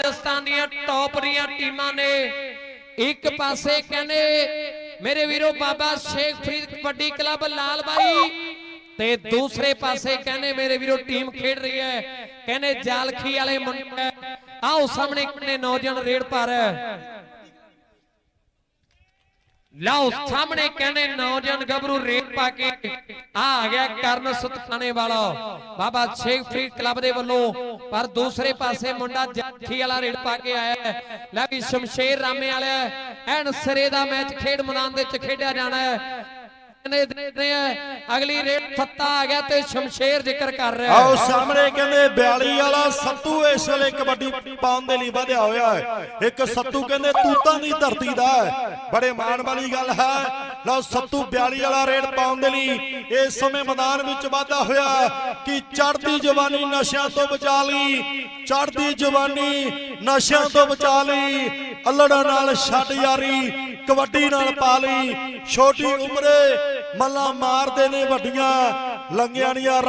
ਰਾਜਸਥਾਨ ਦੀਆਂ ਟੌਪ ਦੀਆਂ ਟੀਮਾਂ ਨੇ। ਇੱਕ ਪਾਸੇ ਕਹਿੰਦੇ, ਮੇਰੇ ਵੀਰੋ ਬਾਬਾ ਸ਼ੇਖ ਫਰੀਦ ਕਬੱਡੀ ਕਲੱਬ ਲਾਲ ਬਾਈ ਤੇ ਦੂਸਰੇ ਪਾਸੇ ਕਹਿੰਦੇ, ਮੇਰੇ ਵੀਰੋ ਟੀਮ ਖੇਡ ਰਹੀ ਹੈ। ਕਹਿੰਦੇ, ਜਾਲਖੀ ਵਾਲੇ ਮੁੰਡੇ, ਆਓ ਸਾਹਮਣੇ ਕਿੰਨੇ ਨੌਜਵਾਨ ਰੇਡ ਪਰ ਲਓ ਸਾਹਮਣੇ ਕਹਿੰਦੇ ਨੌਜਵਾਨ ਗੱਭਰੂ ਰੇਡ ਪਾ ਕੇ ਆ ਆ ਗਿਆ ਕਰਨ ਸੁਤਾਨੇ ਵਾਲਾ। ਬਾਬਾ ਸ਼ੇਖ ਫਰੀਦ ਕਲੱਬ ਦੇ ਵੱਲੋਂ ਪਰ ਦੂਸਰੇ ਪਾਸੇ ਮੁੰਡਾ ਜਾਲਖੀ ਵਾਲਾ ਰੇਡ ਪਾ ਕੇ ਆਇਆ ਲੈ ਵੀ ਸ਼ਮਸ਼ੇਰ ਰਾਮੇ ਵਾਲਾ ਐਨ ਸਿਰੇ ਦਾ ਮੈਚ ਖੇਡ ਮੈਦਾਨ ਦੇ ਵਿੱਚ ਖੇਡਿਆ ਜਾਣਾ ਹੈ। ਕਹਿੰਦੇ ਅਗਲੀ ਰੇਡ ਫੱਤਾ ਆ ਗਿਆ ਤੇ ਸ਼ਮਸ਼ੇਰ ਜ਼ਿਕਰ ਕਰ ਰਿਹਾ ਆਓ ਸਾਹਮਣੇ ਕਹਿੰਦੇ 42 ਵਾਲਾ ਸੱਤੂ ਇਸ ਵੇਲੇ ਕਬੱਡੀ ਪਾਉਣ ਦੇ ਲਈ ਵਧਿਆ ਹੋਇਆ ਹੈ। ਇੱਕ ਸੱਤੂ ਕਹਿੰਦੇ ਤੂਤਾਂ ਦੀ ਧਰਤੀ ਦਾ ਬੜੇ ਮਾਣ ਵਾਲੀ ਗੱਲ ਹੈ। ਲਓ ਸੱਤੂ 42 ਵਾਲਾ ਰੇਡ ਪਾਉਣ ਦੇ ਲਈ ਇਸ ਸਮੇਂ ਮੈਦਾਨ ਵਿੱਚ ਵਾਧਾ ਹੋਇਆ ਹੈ ਕਿ ਚੜ੍ਹਦੀ ਜਵਾਨੀ ਨਸ਼ਿਆਂ ਤੋਂ ਬਚਾ ਲਈ, ਚੜ੍ਹਦੀ ਜਵਾਨੀ ਨਸ਼ਿਆਂ ਤੋਂ ਬਚਾ ਲਈ ਅల్లੜਾਂ ਨਾਲ ਛੱਡ ਯਾਰੀ ਕਬੱਡੀ ਨਾਲ ਪਾ ਲਈ। ਛੋਟੀ ਉਮਰੇ ਮੱਲਾ ਮਾਰਦੇ ਨੇ ਵੱਡੀਆਂ। ਲੰਗਿਆਂ ਦੀਆਂ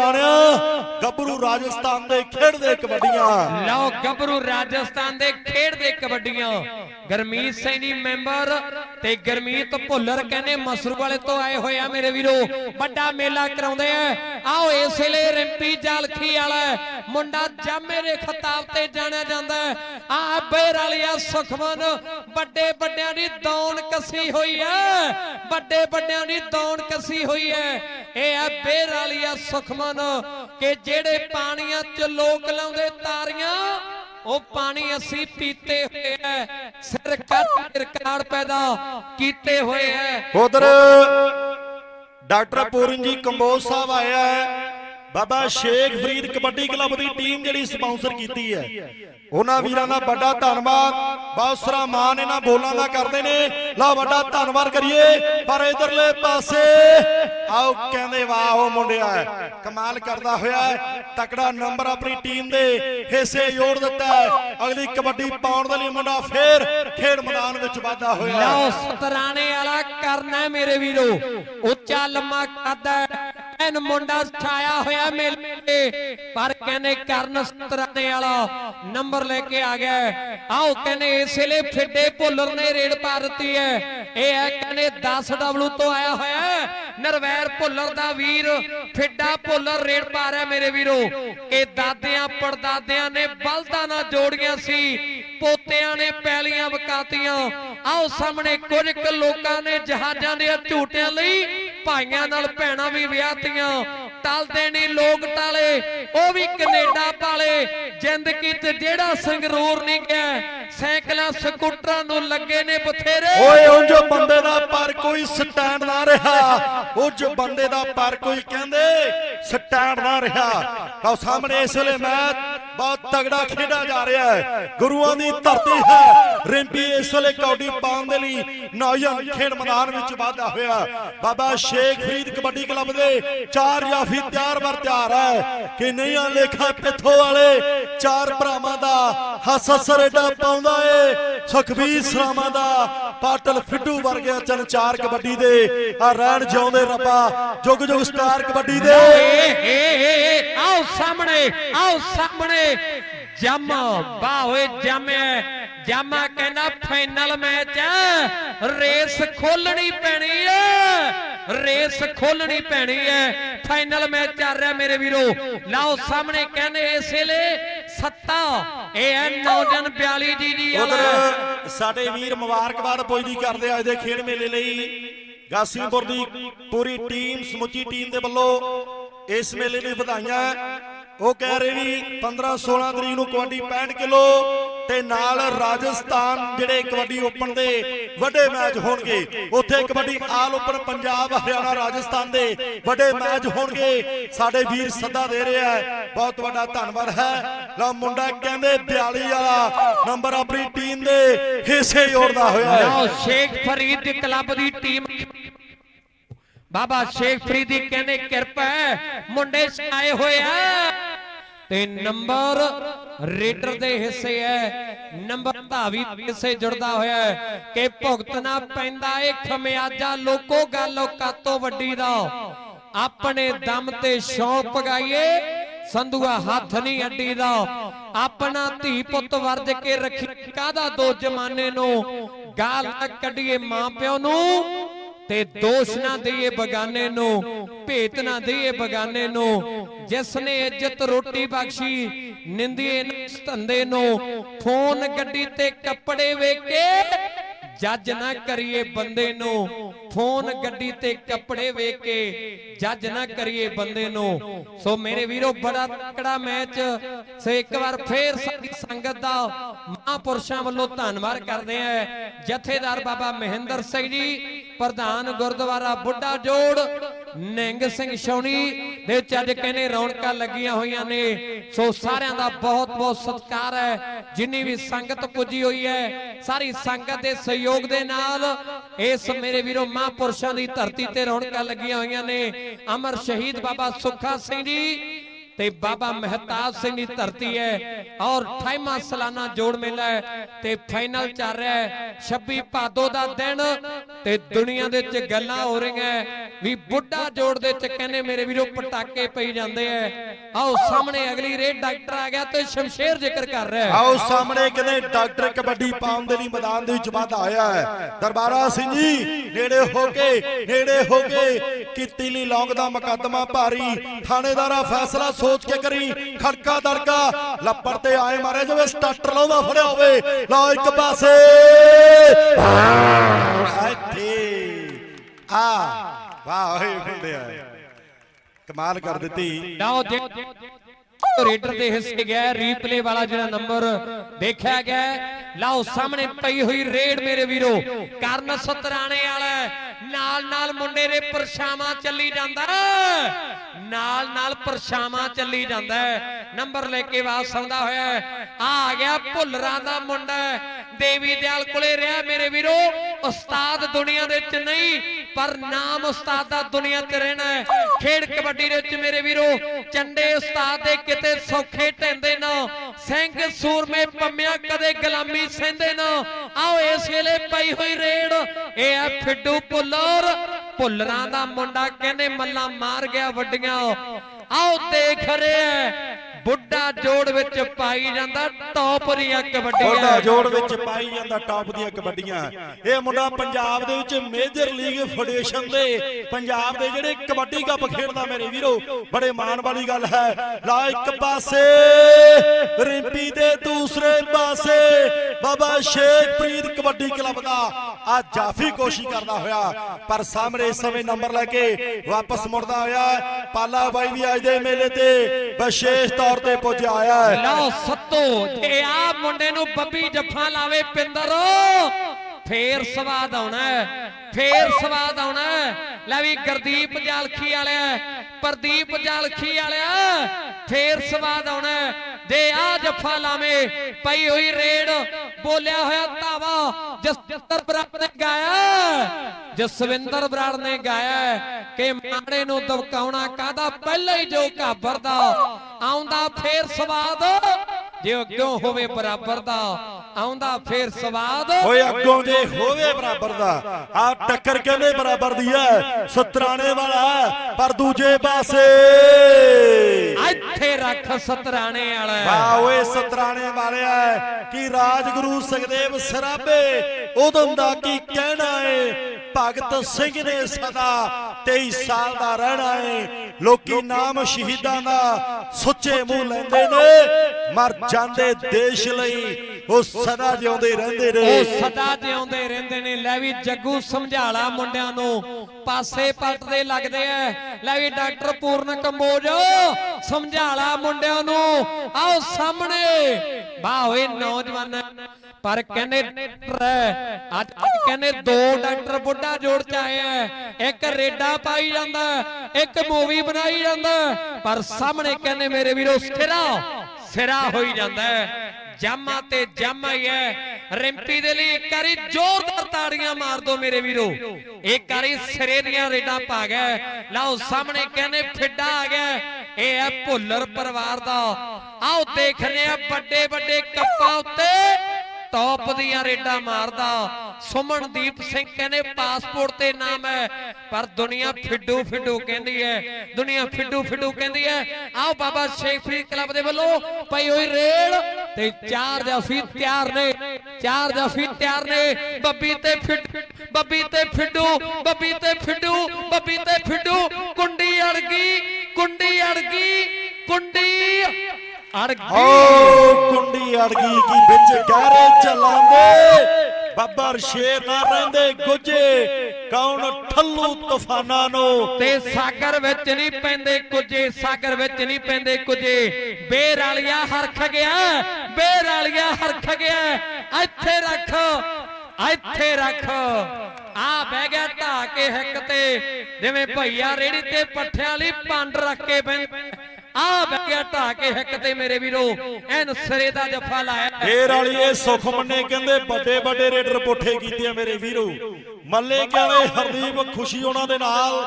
ਗੱਭਰੂ ਰਾਜਸਥਾਨ ਦੇ ਖੇਡਦੇ ਕਬੱਡੀਆਂ। ਲਓ, ਗੱਭਰੂ ਰਾਜਸਥਾਨ ਦੇ ਖੇਡਦੇ ਕਬੱਡੀਆਂ। ਗਰਮੀਤ ਸਿੰਘ ਜੀ ਮੈਂਬਰ ਤੇ ਗਰਮੀਤ ਭੁੱਲਰ ਕਹਿੰਦੇ ਮਸਰੂ ਵਾਲੇ ਤੋਂ ਆਏ ਹੋਏ ਆ ਮੇਰੇ ਵੀਰੋ। ਵੱਡਾ ਮੇਲਾ ਕਰਾਉਂਦੇ ਆ। ਆਓ, ਇਸ ਵੇਲੇ ਰਿੰਪੀ ਜਾਲਖੀ ਵਾਲਾ ਮੁੰਡਾ ਜਾਮੇ ਦੇ ਖਤਾਬ ਤੇ ਜਾਣਿਆ ਜਾਂਦਾ ਹੈ। ਆ ਬੇਰ ਵਾਲਿਆ ਸੁਖਮਨ, ਵੱਡੇ ਵੱਡਿਆਂ ਦੀ ਦੌਣ ਕੱਸੀ ਹੋਈ ਹੈ। ਵੱਡੇ ਵੱਡਿਆਂ ਦੀ ਦੌਣ ਕੱਸੀ ਹੋਈ ਹੈ। ਇਹ ਆ ਬੇਰ ਵਾਲਿਆ ਸੁਖਮਨ ਕਿ ਜਿਹੜੇ ਪਾਣੀਆਂ 'ਚ ਲੋਕ ਲਾਉਂਦੇ ਤਾਰੀਆਂ ਉਹ ਪਾਣੀ ਅਸੀਂ ਪੀਤੇ ਹੋਏ ਐ। ਸਿਰ ਕੱਟ ਰਿਕਾਰਡ ਪੈਦਾ ਕੀਤੇ ਹੋਏ ਐ। ਉਧਰ ਡਾਕਟਰ ਪੂਰਨ ਜੀ ਕੰਬੋਜ ਸਾਹਿਬ ਆਇਆ ਹੈ। ਬਾਬਾ ਸ਼ੇਖ ਫਰੀਦ ਕਬੱਡੀ ਕਲੱਬ ਦੀ ਟੀਮ ਜਿਹੜੀ ਸਪਾਂਸਰ ਕੀਤੀ ਹੈ। ਉਹਨਾਂ ਵੀਰਾਂ ਦਾ ਵੱਡਾ ਧੰਨਵਾਦ। ਬਹੁਤ ਸਾਰਾ ਮਾਣ ਇਹਨਾਂ ਬੋਲਾਂ ਦਾ ਕਰਦੇ ਨੇ। ਲਾ ਵੱਡਾ ਧੰਨਵਾਦ ਕਰੀਏ। ਪਰ ਇਧਰਲੇ ਪਾਸੇ ਆਓ ਕਹਿੰਦੇ ਵਾਹ, ਉਹ ਮੁੰਡਿਆ ਕਮਾਲ ਕਰਦਾ ਹੋਇਆ ਤਕੜਾ ਨੰਬਰ ਆਪਣੀ ਟੀਮ ਦੇ ਹਿੱਸੇ ਜੋੜ ਦਿੱਤਾ ਹੈ। ਅਗਲੀ ਕਬੱਡੀ ਪਾਉਣ ਦੇ ਲਈ ਮੁੰਡਾ ਫੇਰ ਖੇਡ ਮੈਦਾਨ ਵਿੱਚ ਵਾਧਾ ਹੋਇਆ ਲਓ ਸਤਰਾਣੇ ਵਾਲਾ ਕਰਨਾ ਮੇਰੇ ਵੀਰੋ। ਉੱਚਾ ਲੰਮਾ ਕੱਦਾ ਐਨ ਮੁੰਡਾ ਛਾਇਆ ਹੋਇਆ ਮੇਲੇ ਤੇ, ਪਰ ਕਹਿੰਦੇ ਕਰਨ ਸਤਰਾਣੇ ਵਾਲਾ ਨੰਬਰ ਲੈ ਕੇ ਆ ਗਿਆ ਆਓ ਕਹਿੰਦੇ ਇਸ ਵੇਲੇ ਫਿੱਡੇ ਭੁੱਲਰ ਨੇ ਰੇਡ ਪਾ ਦਿੱਤੀ ਹੈ। ਇਹ ਹੈ ਕਹਿੰਦੇ 10 ਡਬਲੂ ਤੋਂ ਆਇਆ ਹੋਇਆ ਹੈ। ਨਰਵੈਰ ਭੁੱਲਰ ਦਾ ਵੀਰ, ਫਿੱਡਾ ਭੁੱਲਰ ਰੇਡ ਪਾ ਰਿਹਾ ਮੇਰੇ ਵੀਰੋ। ਇਹ ਦਾਦਿਆਂ, ਪੜਦਾਦਿਆਂ ਨੇ ਬਲਦਾਂ ਨਾਲ ਜੋੜੀਆਂ ਸੀ। ਪੋਤਿਆਂ ਨੇ ਪੈਲੀਆਂ ਵਕਾਤੀਆਂ। ਆਓ ਸਾਹਮਣੇ ਕੁਝ ਕੁ ਲੋਕਾਂ ਨੇ ਜਹਾਜ਼ਾਂ ਦੇ ਝੂਟਿਆਂ ਲਈ ਭਾਈਆਂ ਨਾਲ ਭੈਣਾਂ ਵੀ ਵਿਆਹਤੀਆਂ ਟਲਦੇ ਨਹੀਂ ਲੋਕ ਟਾਲੇ, ਉਹ ਵੀ ਕੈਨੇਡਾ ਪਾਲੇ। ਜ਼ਿੰਦਗੀ 'ਚ ਜਿਹੜਾ ਸੰਗਰੂਰ ਨਹੀਂ ਗਿਆ, ਸਾਈਕਲਾਂ ਸਕੂਟਰਾਂ ਨੂੰ ਲੱਗੇ ਨੇ ਬਥੇਰੇ। ਓਏ, ਉਂਝ ਬੰਦੇ ਦਾ ਪਰ ਕੋਈ ਸਟੈਂਡ ਨਾ ਰਿਹਾ। ਉਂਝ ਬੰਦੇ ਦਾ ਪਰ ਕੋਈ ਕਹਿੰਦੇ ਸਟੈਂਡ ਨਾ ਰਿਹਾ। ਆਹ ਸਾਹਮਣੇ ਇਸ ਵੇਲੇ ਮੈਂ ਬਹੁਤ ਤਗੜਾ ਖੇਡਿਆ ਜਾ ਰਿਹਾ ਹੈ ਗੁਰੂਆਂ ਦੀ ਧਰਤੀ ਹੈ ਰਿੰਪੀ ਇਸ ਵੇਲੇ ਕੌਡੀ ਪਾਉਣ ਦੇ ਲਈ ਨੌਜਵਾਨ ਖੇਡ ਮੈਦਾਨ ਵਿੱਚ ਵਾਧਾ ਹੋਇਆ ਬਾਬਾ ਸ਼ੇਖ ਫਰੀਦ ਕਬੱਡੀ ਕਲੱਬ ਦੇ ਚਾਰ ਜਾਫੀ ਤਿਆਰ ਬਰ ਤਿਆਰ ਹੈ ਕਿ ਨਹੀਂ ਆ ਲੇਖਾ ਪਿੱਥੋਂ ਵਾਲੇ ਚਾਰ ਭਰਾਵਾਂ ਦਾ ਹੱਸ ਹੱਸ ਰੇਡਾ ਪਾਉਂਦਾ ਏ ਸੁਖਬੀਰ ਸਰਾਮਾ ਦਾ ਪਾਟਲ ਫਿੱਟੂ ਵਰਗੇ ਚਨ ਚਾਰ ਕਬੱਡੀ ਦੇ ਆ ਰਹਿਣ ਜਿਉਂਦੇ ਰੱਬਾ ਜੁਗ ਜੁਗ ਸਟਾਰ ਕਬੱਡੀ ਦੇ ਆਓ ਸਾਹਮਣੇ ਆਓ ਸਾਹਮਣੇ ਜਮ ਬਾ ਹੋਏ ਜਮਿਆ ਕਹਿੰਦਾ ਫਾਈਨਲ ਮੈਚ ਹੈ ਰੇਸ ਖੋਲਣੀ ਪੈਣੀ ਹੈ ਰੇਸ ਖੋਲਣੀ ਪੈਣੀ ਹੈ ਫਾਈਨਲ ਮੈਚ ਚੱਲ ਰਿਹਾ ਮੇਰੇ ਵੀਰੋ। ਲਓ, ਸਾਹਮਣੇ ਕਹਿੰਦੇ ਇਸ ਵੇਲੇ ਸੱਤਾ। ਇਹ ਹੈ ਨੌਜਨ 42 ਜੀ ਜੀ ਉਧਰ ਸਾਡੇ ਵੀਰ ਮੁਬਾਰਕਬਾਦ ਪੁੱਜਦੀ ਕਰਦੇ ਆ ਅੱਜ ਦੇ ਖੇਡ ਮੇਲੇ ਲਈ। ਗਾਸੀਪੁਰ ਦੀ ਪੂਰੀ ਟੀਮ, ਸਮੁੱਚੀ ਟੀਮ ਦੇ ਵੱਲੋਂ ਇਸ ਮੇਲੇ ਲਈ ਵਧਾਈਆਂ। ਉਹ ਕਹਿ ਰਹੇ ਵੀ 15 16 ਤਰੀਕ ਨੂੰ ਕਬੱਡੀ 65 ਕਿਲੋ ਤੇ ਨਾਲ ਰਾਜਸਥਾਨ ਜਿਹੜੇ ਕਬੱਡੀ ਓਪਨ ਦੇ ਵੱਡੇ ਮੈਚ ਹੋਣਗੇ। ਉੱਥੇ ਕਬੱਡੀ ਆਲ ਓਪਨ ਪੰਜਾਬ, ਹਰਿਆਣਾ, ਰਾਜਸਥਾਨ ਦੇ ਵੱਡੇ ਮੈਚ ਹੋਣਗੇ। ਸਾਡੇ ਵੀਰ ਸੱਦਾ ਦੇ ਰਿਹਾ ਹੈ। ਬਹੁਤ ਵੱਡਾ ਧੰਨਵਾਦ ਹੈ। ਲਓ ਮੁੰਡਾ ਕਹਿੰਦੇ 42 ਵਾਲਾ ਨੰਬਰ ਆਪਣੀ ਟੀਮ ਦੇ ਹਿੱਸੇ ਜੋੜਦਾ ਹੋਇਆ ਹੈ। ਲਓ ਸ਼ੇਖ ਫਰੀਦ ਦੀ ਕਲੱਬ ਦੀ ਟੀਮ। ਬਾਬਾ ਸ਼ੇਖ ਫਰੀਦ ਦੀ ਕਹਿੰਦੇ ਕਿਰਪਾ ਮੁੰਡੇ ਛਾਏ ਹੋਏ ਆ। ਤੇ ਨੰਬਰ ਰੇਡਰ ਦੇ ਹਿੱਸੇ ਹੈ। ਨੰਬਰ ਧਾਵੀ ਹਿੱਸੇ ਜੁੜਦਾ ਹੋਇਆ ਹੈ ਕਿ ਭੁਗਤਣਾ ਪੈਂਦਾ ਏ ਖਮਿਆਜਾ ਲੋਕੋ ਗੱਲ ਕਾਤੋਂ ਵੱਡੀ ਦਾ। ਆਪਣੇ ਦਮ ਤੇ ਸ਼ੌਂਕ ਪਗਾਈਏ, ਸੰਧੂਆ ਹੱਥ ਨਹੀਂ ਅੱਡੀ ਦਾ। ਆਪਣਾ ਧੀ ਪੁੱਤ ਵਰਜ ਕੇ ਰੱਖੀ ਕਾਦਾ ਦੋ ਜਮਾਨੇ ਨੂੰ ਗਾਲ ਨਾ ਕੱਢੀਏ ਮਾਂ ਪਿਓ ਨੂੰ? ਤੇ ਦੋਸ਼ ਨਾ ਦਈਏ ਬਗਾਨੇ ਨੂੰ ਭੇਤ ਨਾ ਦਈਏ ਬਗਾਨੇ ਨੂੰ ਜਿਸ ਨੇ ਇੱਜ਼ਤ ਰੋਟੀ ਬਖਸ਼ੀ ਨਿੰਦੀਏ ਧੰਦੇ ਨੂੰ, ਫੋਨ ਗੱਡੀ ਤੇ ਕੱਪੜੇ ਵੇਖ ਕੇ ਜੱਜ ਨਾ ਕਰੀਏ ਬੰਦੇ ਨੂੰ ਫੋਨ ਗੱਡੀ ਤੇ ਕੱਪੜੇ ਵੇਖ ਕੇ ਜੱਜ ਨਾ ਕਰੀਏ ਬੰਦੇ ਨੂੰ। ਸੋ ਮੇਰੇ ਵੀਰੋ ਬੜਾ ਤਕੜਾ ਮੈਚ। ਸੋ ਇੱਕ ਵਾਰ ਫੇਰ ਸਾਡੀ ਸੰਗਤ ਦਾ ਮਹਾਂਪੁਰਸ਼ਾਂ ਵੱਲੋਂ ਧੰਨਵਾਦ ਕਰਦੇ ਆ ਜਥੇਦਾਰ ਬਾਬਾ ਮਹਿੰਦਰ ਸਿੰਘ ਜੀ ਪ੍ਰਧਾਨ ਗੁਰਦੁਆਰਾ ਬੁੱਢਾ ਜੋੜ ਨਿੰਗ ਸਿੰਘ ਸ਼ੌਣੀ ਦੇ ਵਿੱਚ ਅੱਜ ਕਹਿੰਦੇ ਰੌਣਕਾਂ ਲੱਗੀਆਂ ਹੋਈਆਂ ਨੇ। ਸੋ ਸਾਰਿਆਂ ਦਾ ਬਹੁਤ ਬਹੁਤ ਸਤਿਕਾਰ ਹੈ। ਜਿੰਨੀ ਵੀ ਸੰਗਤ ਪੁੱਜੀ ਹੋਈ ਹੈ, ਸਾਰੀ ਸੰਗਤ ਦੇ ਸਹਿਯੋਗ ਦੇ ਨਾਲ ਇਸ ਮੇਰੇ ਵੀਰੋ ਮਹਾਂਪੁਰਸ਼ਾਂ ਦੀ ਧਰਤੀ ਤੇ ਰੌਣਕਾਂ ਲੱਗੀਆਂ ਹੋਈਆਂ ਨੇ। ਅਮਰ ਸ਼ਹੀਦ ਬਾਬਾ ਸੁੱਖਾ ਸਿੰਘ ਜੀ ਤੇ ਬਾਬਾ ਮਹਿਤਾਬ ਸਿੰਘ ਦੀ ਧਰਤੀ ਹੈ ਔਰ 28ਵਾਂ ਸਾਲਾਨਾ ਜੋੜ ਮੇਲਾ ਹੈ ਤੇ ਫਾਈਨਲ ਚੱਲ ਰਿਹਾ ਹੈ। 26 ਭਾਦੋ ਦਾ ਦਿਨ ਤੇ ਦੁਨੀਆ ਦੇ ਵਿੱਚ ਗੱਲਾਂ ਹੋ ਰਹੀਆਂ ਵੀ ਬੁੱਢਾ ਜੋੜ ਦੇ ਵਿੱਚ ਕਹਿੰਦੇ ਮੇਰੇ ਵੀਰੋ ਪਟਾਕੇ ਪਈ ਜਾਂਦੇ ਐ। ਆਓ ਸਾਹਮਣੇ ਅਗਲੀ ਰੇਡ ਡਾਕਟਰ ਆ ਗਿਆ ਤੇ ਸ਼ਮਸ਼ੇਰ ਜ਼ਿਕਰ ਕਰ ਰਿਹਾ ਆਓ ਸਾਹਮਣੇ ਕਹਿੰਦੇ ਡਾਕਟਰ ਕਬੱਡੀ ਪਾਉਣ ਦੇ ਲਈ ਮੈਦਾਨ ਦੇ ਵਿੱਚ ਵਾਧਾ ਆਇਆ ਹੈ। ਦਰਬਾਰਾ ਸਿੰਘ ਜੀ, ਨੇੜੇ ਹੋ ਕੇ, ਨੇੜੇ ਹੋ ਕੇ ਕੀਤੀ ਲੌਂਗ ਦਾ ਮੁਕੱਦਮਾ ਭਾਰੀ। ਥਾਣੇਦਾਰਾ ਫੈਸਲਾ ਸੋਚ ਕੇ ਕਰੀ, ਖੜਕਾ ਦੜਕਾ, ਲੱਪੜ ਤੇ ਆਏ ਮਾਰੇ ਜਿਵੇਂ ਸਟਾਰਟਰ ਲਾਉਂਦਾ ਫੜਿਆ ਹੋਵੇ। ਲਓ ਇੱਕ ਪਾਸੇ। ਇੱਥੇ ਆ। ਵਾਹ ਹੋਏ ਹੁੰਦੇ ਆ ਕਮਾਲ ਕਰ ਦਿੱਤੀ ਲਓ ਰੇਡਰ ਦੇ ਹਿੱਸੇ ਗਿਆ ਰੀਪਲੇ ਵਾਲਾ ਜਿਹੜਾ ਨੰਬਰ ਦੇਖਿਆ ਗਿਆ। ਲਓ ਸਾਹਮਣੇ ਪਈ ਹੋਈ ਰੇਡ ਮੇਰੇ ਵੀਰੋ ਕਰਨ ਸਤਰਾਣੇ ਵਾਲਾ ਨਾਲ ਨਾਲ ਮੁੰਡੇ ਦੇ ਪਰਛਾਵਾਂ ਚੱਲੀ ਜਾਂਦਾ। ਨਾਲ ਨਾਲ ਪਰਛਾਵਾਂ ਚੱਲੀ ਜਾਂਦਾ। ਨੰਬਰ ਲੈ ਕੇ ਵਾਪਸ ਆਉਂਦਾ ਹੋਇਆ। ਆ ਆ ਗਿਆ ਭੁੱਲਰਾਂ ਦਾ ਮੁੰਡਾ। ਦੇਵੀ ਦਿਆਲ ਕੋਲੇ ਰਿਹਾ ਮੇਰੇ ਵੀਰੋ ਉਸਤਾਦ ਦੁਨੀਆ ਦੇ ਵਿੱਚ ਨਹੀਂ ਪਰ ਨਾਮ ਉਸਤਾਦ ਦਾ ਦੁਨੀਆ ਤੇ ਰਹਿਣਾ ਹੈ। ਖੇਡ ਕਬੱਡੀ ਦੇ ਵਿੱਚ ਮੇਰੇ ਵੀਰੋ, ਚੰਡੇ ਉਸਤਾਦ ਦੇ ਕਿਤੇ ਸੌਖੇ ਢੈਂਦੇ ਨਾ। ਸਿੰਘ ਸੂਰਮੇ ਪੰਮਿਆ ਕਦੇ ਗੁਲਾਮੀ ਸਹਿੰਦੇ ਨਾ। ਆਓ ਇਸ ਵੇਲੇ ਪਈ ਹੋਈ ਰੇੜ ਇਹ ਹੈ ਫਿੱਡੂ ਭੁੱਲਰ ਭੁੱਲਰਾਂ ਦਾ ਮੁੰਡਾ ਕਹਿੰਦੇ ਮੱਲਾ ਮਾਰ ਗਿਆ ਵੱਡੀਆਂ। ਆਓ ਦੇਖ ਰਿਹਾ ਬੁੱਢਾ ਜੋੜ ਵਿੱਚ ਪਾਈ ਜਾਂਦਾ ਟੌਪ ਦੀਆਂ ਉਹਦਾ ਕਬੱਡੀਆਂ ਜੋੜ ਵਿੱਚ ਪਾਈ ਜਾਂਦਾ ਟਾਪ ਦੀਆਂ ਕਬੱਡੀਆਂ। ਇਹ ਮੁੰਡਾ ਪੰਜਾਬ ਦੇ ਵਿੱਚ ਮੇਜਰ ਲੀਗ ਫੈਡਰੇਸ਼ਨ ਦੇ, ਪੰਜਾਬ ਦੇ ਜਿਹੜੇ ਕਬੱਡੀ ਕੱਪ ਖੇਡਦਾ ਮੇਰੇ ਵੀਰੋ, ਬੜੇ ਮਾਣ ਵਾਲੀ ਗੱਲ ਹੈ। ਲਾ ਇੱਕ ਪਾਸੇ, ਰਿੰਪੀ ਦੇ ਦੂਸਰੇ ਪਾਸੇ, ਬਾਬਾ ਸ਼ੇਖਪ੍ਰੀਤ ਕਬੱਡੀ ਕਲੱਬ ਦਾ। ਆ ਜਾਫੀ ਕੋਸ਼ਿਸ਼ ਕਰਦਾ ਹੋਇਆ, ਪਰ ਸਾਹਮਣੇ ਇਸ ਸਮੇਂ ਨੰਬਰ ਲੈ ਕੇ ਵਾਪਸ ਮੁੜਦਾ ਹੋਇਆ। ਪਾਲਾ ਬਾਈ ਵੀ ਅੱਜ ਦੇ ਮੇਲੇ ਤੇ ਵਿਸ਼ੇਸ਼ ਤੌਰ ਤੇ ਪੁੱਜਿਆ ਆਇਆ ਹੈ। ਲਓ ਸੱਤੋ, ਜੇ ਆ ਮੁੰਡੇ ਨੂੰ ਬੱਬੀ ਜੱਫਾ ਲਾਵੇ ਪਿੰਦਰ, ਫੇਰ ਸਵਾਦ ਆਉਣਾ ਫੇਰ ਸਵਾਦ ਆਉਣਾ ਲੈ ਵੀ ਗੁਰਦੀਪ ਜਾਲਖੀ ਵਾਲਿਆ, ਪ੍ਰਦੀਪ ਜਾਲਖੀ ਵਾਲਿਆ, ਫੇਰ ਸਵਾਦ ਆਉਣਾ ਹੈ ਜੇ ਆ ਜੱਫਾ ਲਾਵੇਂ ਪਈ ਹੋਈ ਰੇਡ ਬੋਲਿਆ ਹੋਇਆ ਧਾਵਾ ਜਸਵਿੰਦਰ ਬਰਾੜ ਨੇ ਗਾਇਆ, ਜਸਵਿੰਦਰ ਬਰਾੜ ਨੇ ਗਾਇਆ, ਕਿ ਮਾੜੇ ਨੂੰ ਦਬਕਾਉਣਾ ਕਾਦਾ ਪਹਿਲਾਂ ਹੀ ਜੋ ਘਾਬਰ ਦਾ ਆਉਂਦਾ ਫੇਰ ਸਵਾਦ, ਜੇ ਅੱਗੋਂ ਹੋਵੇ ਬਰਾਬਰ ਦਾ ਆਉਂਦਾ ਫੇਰ ਸਵਾਦ। ਓਏ ਅੱਗੋਂ ਜੇ ਹੋਵੇ ਬਰਾਬਰ ਦਾ ਆ ਟੱਕਰ ਕਹਿੰਦੇ ਬਰਾਬਰ ਦੀ ਐ? ਸਤਰਾਣੇ ਵਾਲਾ ਹੈ, ਪਰ ਦੂਜੇ ਪਾਸੇ। ਇੱਥੇ ਰੱਖ ਸਤਰਾਣੇ ਵਾਲਾ ਵਾਹ ਓਏ ਸਤਰਾਣੇ ਵਾਲਿਆ ਕੀ ਰਾਜਗੁਰੂ ਸੁਖਦੇਵ ਸਰਾਬੇ ਉਦੋਂ ਦਾ ਕੀ ਕਹਿਣਾ ਏ? ਭਗਤ ਸਿੰਘ ਨੇ ਸਦਾ 23 ਸਾਲ ਦਾ ਰਹਿਣਾ ਏ। ਲੋਕੀ ਨਾਮ ਸ਼ਹੀਦਾਂ ਦਾ ਸੁੱਚੇ ਮੂੰਹ ਲੈਂਦੇ ਨੇ ਮਰ ਜਾਂਦੇ ਦੇਸ਼ ਲਈ। ਉਹ ਸਦਾ ਜਿਉਂਦੇ ਰਹਿੰਦੇ ਉਹ ਸਦਾ ਜਿਉਂਦੇ ਰਹਿੰਦੇ ਨੇ। ਲੈ ਵੀ ਜੱਗੂ ਸਮਝਾਲਾ ਮੁੰਡਿਆਂ ਨੂੰ। ਪਾਸੇ ਪਲਟਦੇ ਲੱਗਦੇ ਐ। ਲੈ ਵੀ ਡਾਕਟਰ ਪੂਰਨ ਕੰਬੋਜ, ਸਮਝਾਲਾ ਮੁੰਡਿਆਂ ਨੂੰ। ਆਓ ਸਾਹਮਣੇ। ਵਾਹ ਓਏ ਨੌਜਵਾਨ। ਪਰ ਕਹਿੰਦੇ ਡਾਕਟਰ ਅੱਜ ਕਹਿੰਦੇ ਦੋ ਡਾਕਟਰ ਬੁੱਢਾ ਜੋੜ ਚ ਆਇਆ ਇੱਕ ਰੇਡਾ ਪਾਈ ਜਾਂਦਾ, ਇੱਕ ਮੂਵੀ ਬਣਾਈ ਜਾਂਦਾ। ਪਰ ਸਾਹਮਣੇ ਕਹਿੰਦੇ ਮੇਰੇ ਵੀਰੋ, ਸਿਰਾ ਸਿਰਾ ਹੋਈ ਜਾਂਦਾ ਜਾਮਾ ਤੇ ਜਾਮਾ ਹੀ ਹੈ। ਰਿੰਪੀ ਦੇ ਲਈ ਇੱਕ ਵਾਰੀ ਜ਼ੋਰਦਾਰ ਤਾੜੀਆਂ ਮਾਰ ਦਿਓ ਮੇਰੇ ਵੀਰੋ। ਇੱਕ ਵਾਰੀ ਸਿਰੇ ਦੀਆਂ ਰੇਡਾਂ ਪਾ ਗਿਆ। ਲਓ ਸਾਹਮਣੇ ਕਹਿੰਦੇ ਫਿੱਡਾ ਆ ਗਿਆ। ਇਹ ਹੈ ਭੁੱਲਰ ਪਰਿਵਾਰ ਦਾ। ਆਓ ਦੇਖ ਰਹੇ ਆ ਵੱਡੇ ਵੱਡੇ ਕੱਪਾਂ ਉੱਤੇ ਟੌਪ ਦੀਆਂ ਰੇਡਾਂ ਮਾਰਦਾ। ਸੁਮਨਦੀਪ ਸਿੰਘ ਕਹਿੰਦੇ ਪਾਸਪੋਰਟ ਤੇ ਨਾਮ ਹੈ, ਪਰ ਦੁਨੀਆ ਫਿੱਡੂ ਫਿੱਡੂ ਕਹਿੰਦੀ ਹੈ, ਦੁਨੀਆ ਫਿੱਡੂ ਫਿੱਡੂ ਕਹਿੰਦੀ ਹੈ। ਆਓ ਬਾਬਾ ਸ਼ੇਖ ਫਰੀਦ ਕਲੱਬ ਦੇ ਵੱਲੋਂ ਪਈ ਹੋਈ ਰੇਡ ਤੇ ਚਾਰ ਜਾਫੀ ਤਿਆਰ ਨੇ, ਚਾਰ ਜਾਫੀ ਤਿਆਰ ਨੇ। ਬੱਬੀ ਤੇ ਫਿੱਡ, ਬੱਬੀ ਤੇ ਫਿੱਡੂ, ਬੱਬੀ ਤੇ ਫਿੱਡੂ, ਬੱਬੀ ਤੇ ਫਿੱਡੂ, ਕੁੰਡੀ ਅੜ ਗਈ ਕੁੰਡੀ ਅੜ ਗਈ ਕੁੰਡੀ ਅੜ ਗਈ ਓ ਕੁੰਡੀ ਅੜ ਗਈ ਕੀ ਵਿੱਚ ਗਹਿਰੇ ਚੱਲਾਂਦੇ ਬੱਬਰ ਸ਼ੇਰ ਨਾ ਰਹਿੰਦੇ ਗੁੱਜੇ, ਕੌਣ ਠੱਲੂ ਤੂਫਾਨਾਂ ਨੂੰ? ਤੇ ਸਾਗਰ ਵਿੱਚ ਨਹੀਂ ਪੈਂਦੇ ਕੁਝੇ ਸਾਗਰ ਵਿੱਚ ਨਹੀਂ ਪੈਂਦੇ ਕੁਝੇ ਬੇਰ ਵਾਲੀਆ ਹਰਖ ਗਿਆ, ਬੇਰ ਵਾਲੀਆ ਹਰਖ ਗਿਆ। ਇੱਥੇ ਰੱਖ ਇੱਥੇ ਰੱਖ। ਆ ਬਹਿ ਗਿਆ ਢਾ ਕੇ ਹੱਕ ਤੇ। ਜਿਵੇਂ ਭਈਆ ਰੇੜੀ ਤੇ ਪੱਠਿਆਂ ਲਈ ਪੰਡ ਰੱਖ ਕੇ ਬੈਂ ਆ ਬਹਿ ਢਾ ਕੇ ਹਿੱਕ ਤੇ ਮੇਰੇ ਵੀਰੋ, ਐਨ ਸਿਰੇ ਦਾ ਜੱਫਾ ਲਾਇਆ। ਫੇਰ ਵਾਲੀ ਇਹ ਸੁਖ ਮੰਨੇ, ਕਹਿੰਦੇ ਵੱਡੇ ਵੱਡੇ ਰੇਡਰ ਪੁੱਠੇ ਕੀਤੇ ਆ ਮੇਰੇ ਵੀਰੋ। ਮੱਲੇ ਵਾਲੇ ਹਰਦੀਪ ਖੁਸ਼ੀ ਉਹਨਾਂ ਦੇ ਨਾਲ,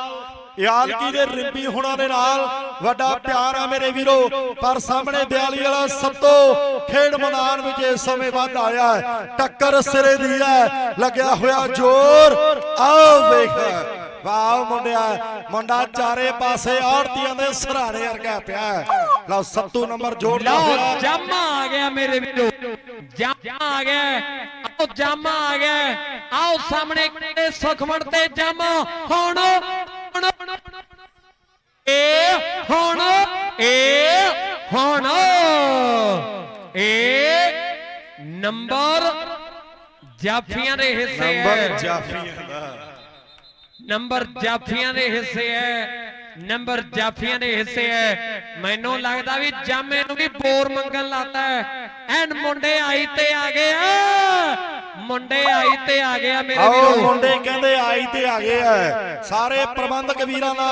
ਯਾਲਕੀ ਦੇ ਰਿੰਬੀ ਹੁਣਾਂ ਦੇ ਨਾਲ, ਵੱਡਾ ਪਿਆਰ ਆ ਮੇਰੇ ਵੀਰੋ। ਪਰ ਸਾਹਮਣੇ 42 ਵਾਲਾ ਸੱਤੋ ਖੇਡ ਮੈਦਾਨ ਵਿੱਚ ਇਸ ਸਮੇਂ ਵੱਧ ਆਇਆ ਹੈ। ਟੱਕਰ ਸਿਰੇ ਦੀ ਹੈ, ਲੱਗਿਆ ਹੋਇਆ ਜ਼ੋਰ। ਆਓ ਵੇਖ ਵਾਹ ਮੁੰਡਿਆ ਮੁੰਡਾ ਚਾਰੇ ਪਾਸੇ ਆੜਤੀਆਂ ਦੇ ਸਰਾਣੇ ਵਰਗਾ ਪਿਆ। ਲਓ ਸੱਤੂ ਨੰਬਰ ਜੋੜਦਾ ਲਓ ਜਾਮਾ ਆ ਗਿਆ ਮੇਰੇ ਵੀਰੋ ਜਾਮਾ ਆ ਗਿਆ। ਆਓ ਜਾਮਾ ਆ ਗਿਆ। ਆਓ ਸਾਹਮਣੇ ਕਿਹੜੇ ਸੁਖਮਣ ਤੇ ਜਾਮਾ। ਹੁਣ ਹੁਣ ਏ ਹੁਣ ਏ ਹੁਣ। ਏ ਨੰਬਰ ਜਾਫੀਆਂ ਦੇ ਹਿੱਸੇ ਨੰਬਰ ਜਾਫੀਆਂ ਦਾ। ਨੰਬਰ ਜਾਫੀਆਂ ਦੇ ਹਿੱਸੇ ਹੈ। ਨੰਬਰ ਜਾਫੀਆਂ ਦੇ ਹਿੱਸੇ ਹੈ। ਮੈਨੂੰ ਲੱਗਦਾ ਵੀ ਜਾਮੇ ਨੂੰ ਵੀ ਬੋਰ ਮੰਗਣ ਲਾਤਾ ਐਨ ਮੁੰਡੇ ਆਈ ਤੇ ਆ ਗਏ। ਆ ਮੁੰਡੇ ਆਈ ਤੇ ਆ ਗਏ ਆ ਮੇਰੇ ਆਓ ਵੀਰੋ। ਮੁੰਡੇ ਕਹਿੰਦੇ ਆਈ ਤੇ ਆ ਗਏ ਆ। ਸਾਰੇ ਪ੍ਰਬੰਧਕ ਵੀਰਾਂ ਦਾ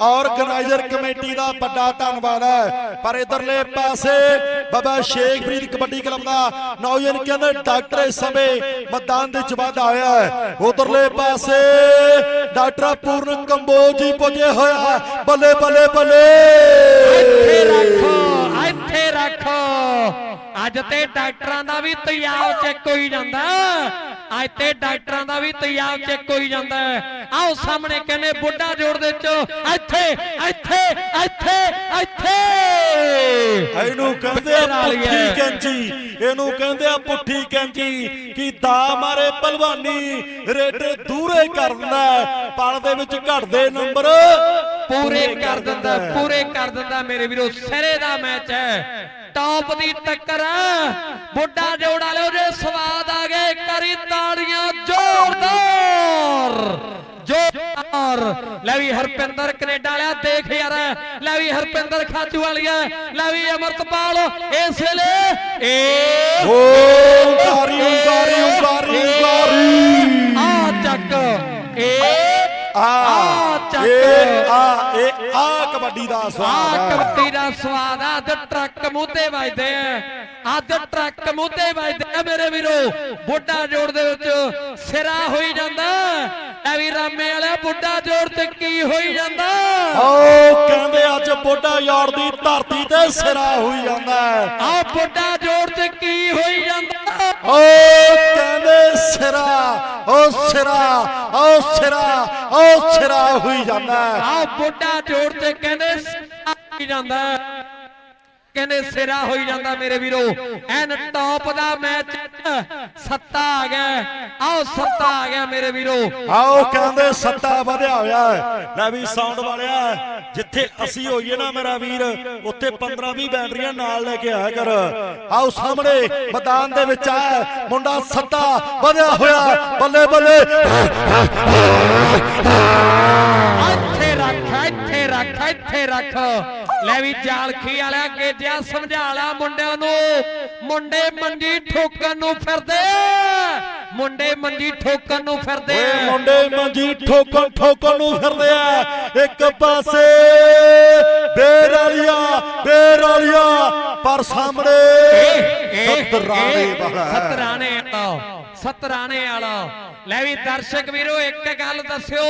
ਆਰਗੇਨਾਈਜ਼ਰ ਕਮੇਟੀ ਦਾ ਵੱਡਾ ਧੰਨਵਾਦ ਹੈ। ਪਰ ਇਧਰਲੇ ਪਾਸੇ ਬਾਬਾ ਸ਼ੇਖ ਫਰੀਦ ਕਬੱਡੀ ਕਲੱਬ ਦਾ ਨੌਜਵਾਨ ਕਹਿੰਦੇ ਡਾਕਟਰ ਇਸ ਸਮੇਂ ਮੈਦਾਨ ਦੇ ਵਿੱਚ ਵਾਧਾ ਹੋਇਆ ਹੈ। ਉਧਰਲੇ ਪਾਸੇ ਡਾਕਟਰ ਪੂਰਨ ਕੰਬੋਜ ਜੀ ਪੁੱਜੇ ਹੋਇਆ ਬੱਲੇ ਬੱਲੇ ਬੱਲੇ। ਇੱਥੇ ਰੱਖੋ ਇੱਥੇ ਰੱਖੋ। ਅੱਜ ਤੇ ਡਾਕਟਰਾਂ ਦਾ ਵੀ ਤਿਆਬ ਚੈੱਕ ਹੋਈ ਜਾਂਦਾ। ਅੱਜ ਤੇ ਡਾਕਟਰਾਂ ਦਾ ਵੀ ਤਿਆਬ ਚੈੱਕ ਹੋਈ ਜਾਂਦਾ। ਆਓ ਸਾਹਮਣੇ ਕਹਿੰਦੇ ਬੁੱਢਾ ਜੋੜ ਦੇ ਚ ਇੱਥੇ ਇੱਥੇ ਇੱਥੇ ਇੱਥੇ। ਇਹਨੂੰ ਕਹਿੰਦੇ ਆ ਪੁੱਠੀ। ਕੈਂਚੀ। ਇਹਨੂੰ ਕਹਿੰਦੇ ਆ ਪੁੱਠੀ ਕੈਂਚੀ ਕੀ ਦਾ ਮਾਰੇ ਪਹਿਲਵਾਨੀ ਰੇਡੇ ਦੂਰੇ ਕਰ ਦਿੰਦਾ ਹੈ। ਪਲ ਦੇ ਵਿੱਚ ਘਟਦੇ ਨੰਬਰ ਪੂਰੇ ਕਰ ਦਿੰਦਾ ਪੂਰੇ ਕਰ ਦਿੰਦਾ। ਮੇਰੇ ਵੀਰੋ ਸਿਰੇ ਦਾ ਮੈਚ ਹੈ। ਟੌਪ ਦੀ ਟੱਕਰ। ਬੁੱਢਾ ਜੋੜ ਵਾਲਿਓ ਜੇ ਸਵਾਦ ਆ ਗਏ ਕਰੀ ਤਾੜੀਆਂ ਜ਼ੋਰਦਾਰ। ਜ਼ੋਰਦਾਰ। ਲੈ ਵੀ ਹਰਪਿੰਦਰ ਕੈਨੇਡਾ ਵਾਲਿਆ ਦੇਖ ਯਾਰ। ਲੈ ਵੀ ਹਰਪਿੰਦਰ ਖਾਜੂ ਵਾਲੀਆ ਲੈ ਵੀ ਅਮਰਤਪਾਲ ਇਸ ਵੇਲੇ ਏ ਓੰਕਾਰੀ ਓੰਕਾਰੀ ਓੰਕਾਰੀ ਓੰਕਾਰੀ। ਆ ਚੱਕ। ਏ ਆ ਆ ਚੱਕ। ਇਹ ਆ ਇਹ ਆ ਕਬੱਡੀ ਦਾ ਆ। ਸਵਾਦ ਹੈ ਕਬੱਡੀ ਦਾ ਸਵਾਦ ਆ। ਅੱਜ ਟਰੱਕ ਮੂੰਹ ਤੇ ਵੱਜਦੇ ਆ। ਅੱਜ ਟਰੱਕ ਮੂੰਹ ਤੇ ਵੱਜਦੇ ਆ ਮੇਰੇ ਵੀਰੋ। ਬੁੱਢਾ ਜੋੜ ਦੇ ਵਿੱਚ ਸਿਰਾ ਹੋਈ ਜਾਂਦਾ। ਐ ਵੀ ਰਾਮੇ ਵਾਲਾ ਬੁੱਢਾ ਜੋੜ ਤੇ ਕੀ ਹੋਈ ਜਾਂਦਾ। ਓ ਕਹਿੰਦੇ ਅੱਜ ਬੋਡਾ ਯਾਰ ਦੀ ਧਰਤੀ ਤੇ ਸਿਰਾ ਹੋਈ ਜਾਂਦਾ। ਆ ਬੁੱਢਾ ਜੋੜ ਤੇ ਕੀ ਹੋਈ ਜਾਂਦਾ। ਓ ਕਹਿੰਦੇ ਸਿਰਾ, ਓ ਸਿਰਾ ਓ ਸਿਰਾ ਓ ਸਿਰਾ ਹੋਈ ਜਾਂਦਾ ਹੈ। ਆ ਬੁੱਢਾ ਜੋੜ ਤੇ ਕਹਿੰਦੇ ਹੋਈ ਜਾਂਦਾ ਕਹਿੰਦੇ ਸਿਰਾ ਹੋਈ ਜਾਂਦਾ ਮੇਰੇ ਵੀਰੋ ਐਨ ਟੌਪ ਦਾ ਮੈਚ ਸੱਤਾ ਆ ਗਿਆ ਆਓ ਸੱਤਾ ਆ ਗਿਆ ਮੇਰੇ ਵੀਰੋ। ਆਓ ਕਹਿੰਦੇ ਸੱਤਾ ਵਧਿਆ ਹੋਇਆ ਹੈ। ਲੈ ਵੀ ਸਾਊਂਡ ਵਾਲਿਆ ਜਿੱਥੇ ਅਸੀਂ ਹੋਈਏ ਨਾ ਮੇਰਾ ਵੀਰ ਉੱਥੇ 15 20 ਬੈਟਰੀਆਂ ਨਾਲ ਲੈ ਕੇ ਆਇਆ ਕਰ। ਆਓ ਸਾਹਮਣੇ ਮੈਦਾਨ ਦੇ ਵਿੱਚ ਆ ਮੁੰਡਾ ਸੱਤਾ ਵਧਿਆ ਹੋਇਆ ਬੱਲੇ ਬੱਲੇ ਇੱਥੇ ਰੱਖ ਰੱਖ ਇੱਥੇ ਰੱਖ। ਲੈ ਵੀ ਜਾਲਖੀ ਵਾਲਿਆ ਗੇਜਿਆ ਸਮਝਾ ਲਾ ਮੁੰਡਿਆਂ ਨੂੰ। ਮੁੰਡੇ ਮੰਜੀ ਠੋਕਣ ਨੂੰ ਫਿਰਦੇ। ਮੁੰਡੇ ਮੰਜੀ ਠੋਕਣ ਨੂੰ ਫਿਰਦੇ ਓਏ ਆ ਮੁੰਡੇ ਮੰਜੀ ਠੋਕਣ ਠੋਕਣ ਨੂੰ ਫਿਰਦੇ ਆ। ਇੱਕ ਪਾਸੇ ਬੇਰ ਵਾਲੀਆ ਬੇਰ ਵਾਲੀਆ ਪਰ ਸਾਹਮਣੇ ਸਤਰਾਣੇ ਵਾਲਾ। ਸਤਰਾਣੇ ਵਾਲਾ ਸਤਰਾਣੇ ਵਾਲਾ। ਲੈ ਵੀ ਦਰਸ਼ਕ ਵੀਰੋ ਇੱਕ ਗੱਲ ਦੱਸਿਓ।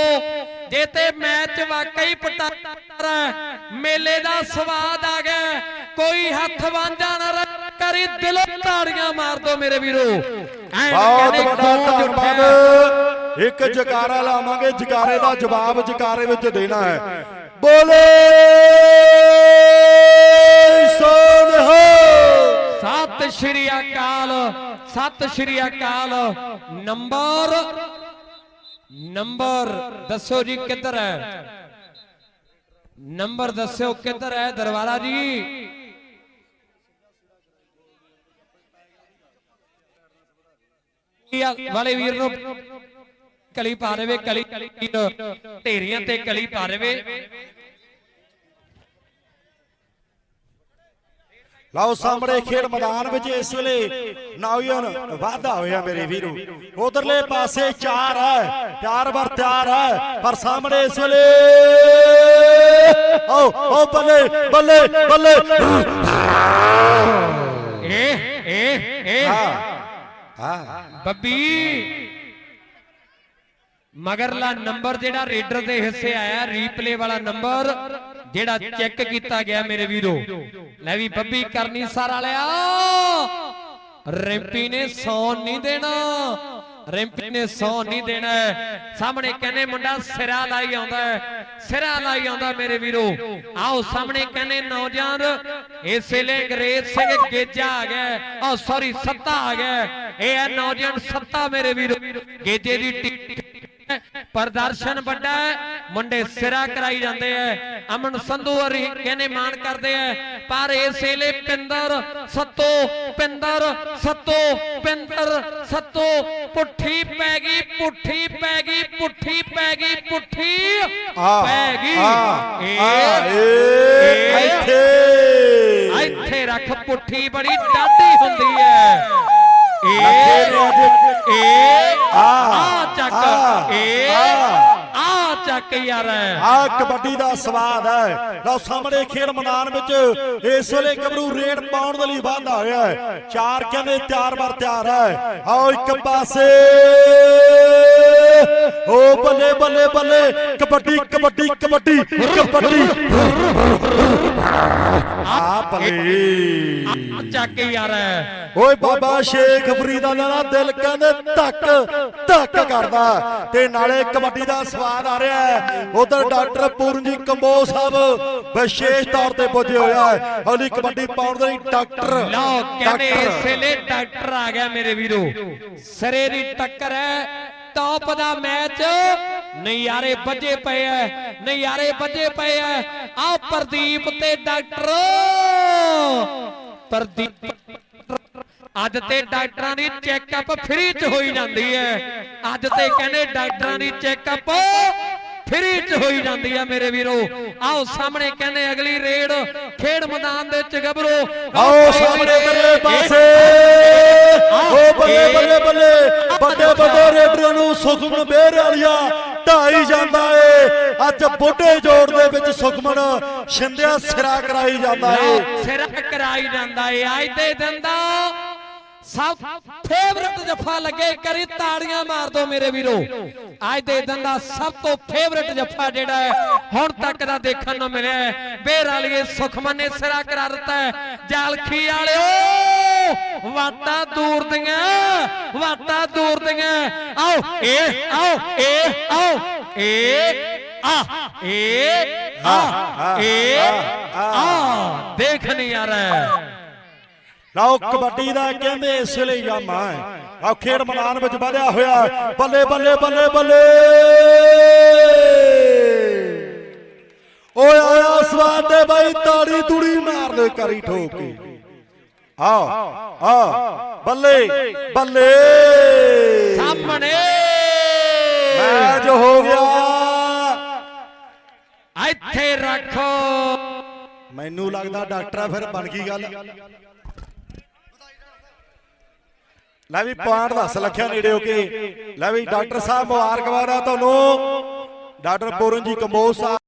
ਜੇ ਤੇ ਮੈਚ ਵਾਕਈ ਪਟਾਕਾ ਹੈ, ਮੇਲੇ ਦਾ ਸਵਾਦ ਆ ਗਿਆ। ਕੋਈ ਹੱਥ ਵਾਂਝਾ ਨਾ ਕਰੀ ਦਿਲੋਂ ਤਾੜੀਆਂ ਮਾਰ ਦੋ ਮੇਰੇ ਵੀਰੋ। ਬਹੁਤ ਵੱਡਾ। ਧੰਨਵਾਦ। ਇੱਕ ਜਕਾਰਾ ਲਾਵਾਂਗੇ ਜਕਾਰੇ ਦਾ ਜਵਾਬ ਜਕਾਰੇ ਵਿੱਚ ਦੇਣਾ ਹੈ। ਬੋਲੇ ਸੋਨਿਹਾ ਸਤਿ ਸ਼੍ਰੀ ਅਕਾਲ ਸਤਿ ਸ਼੍ਰੀ ਅਕਾਲ। ਨੰਬਰ ਨੰਬਰ ਦੱਸੋ ਜੀ ਕਿੱਧਰ ਹੈ? ਨੰਬਰ ਦੱਸਿਓ ਕਿੱਧਰ ਹੈ ਦਰਬਾਰਾ ਜੀ? ਵਾਲੇ ਵੀਰ ਨੂੰ ਕਲੀ ਪਾ ਦੇਵੇ, ਕਲੀ ਢੇਰੀਆਂ ਤੇ ਕਲੀ ਪਾ ਦੇਵੇ। ਲਓ ਸਾਹਮਣੇ ਖੇਡ ਮੈਦਾਨ ਵਿੱਚ ਇਸ ਵੇਲੇ ਨੌਜਵਾਨ ਵਾਧਾ ਹੋਇਆ ਮੇਰੇ ਵੀਰੋ। ਉਧਰਲੇ ਪਾਸੇ ਚਾਰ ਹੈ। ਚਾਰ ਵਾਰ ਤਿਆਰ ਹੈ। ਪਰ ਸਾਹਮਣੇ ਇਸ ਵੇਲੇ ਓ ਓ ਬੱਲੇ ਬੱਲੇ ਬੱਲੇ ਇਹ ਇਹ ਇਹ ਹਾਂ। ਬੱਬੀ। ਮਗਰਲਾ ਨੰਬਰ ਜਿਹੜਾ ਰੇਡਰ ਦੇ ਹਿੱਸੇ ਆਇਆ ਰੀਪਲੇ ਵਾਲਾ ਨੰਬਰ। ਜਿਹੜਾ ਚੈੱਕ ਕੀਤਾ ਗਿਆ ਮੇਰੇ ਵੀਰੋ। ਲੈ ਵੀ ਬੱਬੀ ਕਰਨੀ ਸਾਰ ਵਾਲਿਆ। ਰਿੰਪੀ ਨੇ ਸੌਣ ਨਹੀਂ ਦੇਣਾ। ਰਿੰਪੀ ਨੇ ਸੌਣ ਨਹੀਂ ਦੇਣਾ। ਸਾਹਮਣੇ ਕਹਿੰਦੇ ਮੁੰਡਾ ਸਿਰਾ ਲਾਈ ਆਉਂਦਾ ਸਿਰਾ ਲਾਈ ਆਉਂਦਾ ਮੇਰੇ ਵੀਰੋ। ਆਓ ਸਾਹਮਣੇ ਕਹਿੰਦੇ ਨੌਜਵਾਨ ਇਸ ਵੇਲੇ ਅੰਗਰੇਜ਼ ਸਿੰਘ ਗੇਜਾ ਆ ਗਿਆ ਆ ਸੌਰੀ ਸੱਤਾ ਆ ਗਿਆ ਇਹ ਹੈ ਨੌਜਵਾਨ ਸੱਤਾ ਮੇਰੇ ਵੀਰੋ। ਗੇਜੇ ਦੀ ਪ੍ਰਦਰਸ਼ਨ ਵੱਡਾ ਹੈ ਮੁੰਡੇ ਸਿਰਾ ਕਰਾਈ ਜਾਂਦੇ ਐ ਅਮਨ ਸੰਧੂ ਹਰੀ ਕਹਿੰਦੇ ਮਾਣ ਕਰਦੇ ਐ ਪਰ ਇਸ ਵੇਲੇ ਪਿੰਦਰ ਸੱਤੋ ਪਿੰਦਰ ਸੱਤੋ ਪਿੰਦਰ ਸੱਤੋ ਪੁੱਠੀ ਪੈ ਗਈ ਪੁੱਠੀ ਪੈ ਗਈ ਪੁੱਠੀ ਪੈ ਗਈ ਪੁੱਠੀ ਪੈ ਗਈ। ਇੱਥੇ। ਇੱਥੇ ਰੱਖ ਪੁੱਠੀ ਬੜੀ ਡਾਢੀ ਹੁੰਦੀ ਐ ਆ ਆ ਚੱਕ ਆ, ਆ। ਆ ਚੱਕ ਯਾਰ ਆ ਕਬੱਡੀ ਦਾ ਸਵਾਦ ਹੈ ਲਓ ਸਾਹਮਣੇ ਖੇਡ ਮੈਦਾਨ ਵਿੱਚ ਇਸ ਵੇਲੇ ਗੱਭਰੂ ਰੇਡ ਪਾਉਣ ਦੇ ਲਈ ਵਾਧਾ ਹੋਇਆ ਹੈ ਚਾਰ ਕਹਿੰਦੇ ਚਾਰ ਵਾਰ ਤਿਆਰ ਹੈ ਆਓ ਇੱਕ ਪਾਸੇ ਓ ਬੱਲੇ ਬੱਲੇ ਬੱਲੇ। ਕਬੱਡੀ ਕਬੱਡੀ ਕਬੱਡੀ ਕਬੱਡੀ। ਆ ਬੱਲੇ। ਆ ਚੱਕ ਯਾਰ। ਓਏ ਬਾਬਾ ਸ਼ੇਖ ਫਰੀਦਾ ਦਾ ਦਿਲ ਕਹਿੰਦੇ ਧੱਕ ਧੱਕ ਕਰਦਾ। ਤੇ ਨਾਲੇ ਕਬੱਡੀ ਦਾ ਸਵਾਦ ਆ ਰਿਹਾ ਹੈ। ਉਧਰ ਡਾਕਟਰ ਪੂਰਨਜੀਤ ਕੰਬੋ ਸਾਹਿਬ ਵਿਸ਼ੇਸ਼ ਤੌਰ ਤੇ ਪੁੱਜੇ ਹੋਇਆ ਹੈ ਅਗਲੀ ਕਬੱਡੀ ਪਾਉਣ ਦੇ ਲਈ ਡਾਕਟਰ ਲਓ ਕਹਿੰਦੇ ਇਸ ਵੇਲੇ ਡਾਕਟਰ ਆ ਗਿਆ ਮੇਰੇ ਵੀਰੋ। ਸਰੇ ਦੀ ਟੱਕਰ ਹੈ। ਟੌਪ ਦਾ ਮੈਚ ਨਜ਼ਾਰੇ ਵੱਜੇ ਪਏ ਐ ਨਜ਼ਾਰੇ ਵੱਜੇ ਪਏ ਐ। ਆਹ ਪ੍ਰਦੀਪ ਤੇ ਡਾਕਟਰ। ਪ੍ਰਦੀਪ ਅੱਜ ਤੇ ਡਾਕਟਰਾਂ ਦੀ ਚੈੱਕਅਪ ਫ੍ਰੀ ਚ ਹੋਈ ਜਾਂਦੀ ਹੈ ਅੱਜ ਤੇ ਕਹਿੰਦੇ ਡਾਕਟਰਾਂ ਦੀ ਚੈੱਕਅਪ ਫ੍ਰੀ ਚ ਹੋਈ ਜਾਂਦੀ ਹੈ ਮੇਰੇ ਵੀਰੋ। ਆਓ ਸਾਹਮਣੇ ਕਹਿੰਦੇ ਅਗਲੀ ਰੇਡ ਖੇਡ ਮੈਦਾਨ ਦੇ ਵਿੱਚ ਗੱਭਰੋ। ਆਓ ਸਾਹਮਣੇ ਬੱਲੇ ਪਾਸੇ। ਓ ਬੱਲੇ ਬੱਲੇ ਬੱਲੇ। ਵੱਡੇ ਵੱਡੇ ਰੇਡਰਾਂ ਨੂੰ ਸੁਖਮਨ ਬੇਰ ਵਾਲੀਆ ਢਾਈ ਜਾਂਦਾ ਏ। ਅੱਜ ਬੁੱਢੇ ਜੋੜ ਦੇ ਵਿੱਚ ਸੁਖਮਨ ਸ਼ਿੰਦਿਆ ਸਿਰਾ ਕਰਾਈ ਜਾਂਦਾ ਏ। ਸਿਰ ਕਰਾਈ ਜਾਂਦਾ ਏ। ਅੱਜ ਦੇ ਦਿਨ ਦਾ ਸਭ ਫੇਵਰਟ ਜੱਫਾ ਲੱਗੇ ਕਰੀ ਤਾੜੀਆਂ ਮਾਰ ਦੋ ਮੇਰੇ ਵੀਰੋ। ਅੱਜ ਦੇ ਦਿਨ ਦਾ ਸਭ ਤੋਂ ਫੇਵਰਟ ਜੱਫਾ ਜਿਹੜਾ ਹੈ ਹੁਣ ਤੱਕ ਦਾ ਦੇਖਣ ਨੂੰ ਮਿਲਿਆ ਹੈ। ਬੇਰ ਵਾਲੀਏ ਸੁਖਮਨ ਨੇ ਸਿਰਾ ਕਰਾ ਦਿੱਤਾ ਹੈ। ਜਾਲਖੀ ਵਾਲਿਓ ਵਾਟਾਂ ਦੂਰ ਦੀਆਂ ਵਾਟਾਂ ਦੂਰ ਦੀਆਂ। ਆਓ ਇਹ ਆਓ ਇਹ ਆਓ ਇਹ ਆ ਇਹ ਆ ਇਹ ਆ। ਦੇਖ ਨਹੀਂ ਯਾਰ ਲਓ ਕਬੱਡੀ ਦਾ ਕਹਿੰਦੇ ਇਸ ਵੇਲੇ ਯਾਮਾ ਹੈ। ਆਓ ਖੇਡ ਮੈਦਾਨ ਵਿੱਚ ਵਧਿਆ ਹੋਇਆ। ਬੱਲੇ ਬੱਲੇ ਬੱਲੇ ਬੱਲੇ ਓਏ ਆਇਆ ਸਵਾਦ ਦੇ ਬਾਈ ਤਾੜੀ ਤੂੜੀ ਮਾਰ ਦੇ ਕਰੀ ਠੋਕ। ਕੇ ਆ ਆ ਬੱਲੇ ਬੱਲੇ। ਸਾਹਮਣੇ। ਮੈਚ ਹੋ ਗਿਆ। ਇੱਥੇ ਰੱਖੋ। ਮੈਨੂੰ ਲੱਗਦਾ ਡਾਕਟਰ ਫਿਰ ਬਣ ਗਈ ਗੱਲ। ਲੈ ਵੀ ਪੁਆਇੰਟ ਦੱਸ ਲੱਖਿਆ ਨੇੜੇ ਹੋ ਕੇ। ਲੈ ਵੀ ਡਾਕਟਰ ਸਾਹਿਬ ਮੁਬਾਰਕਬਾਦ ਆ ਤੁਹਾਨੂੰ। ਡਾਕਟਰ ਪੂਰਨ ਜੀ ਕੰਬੋਜ ਸਾਹਿਬ।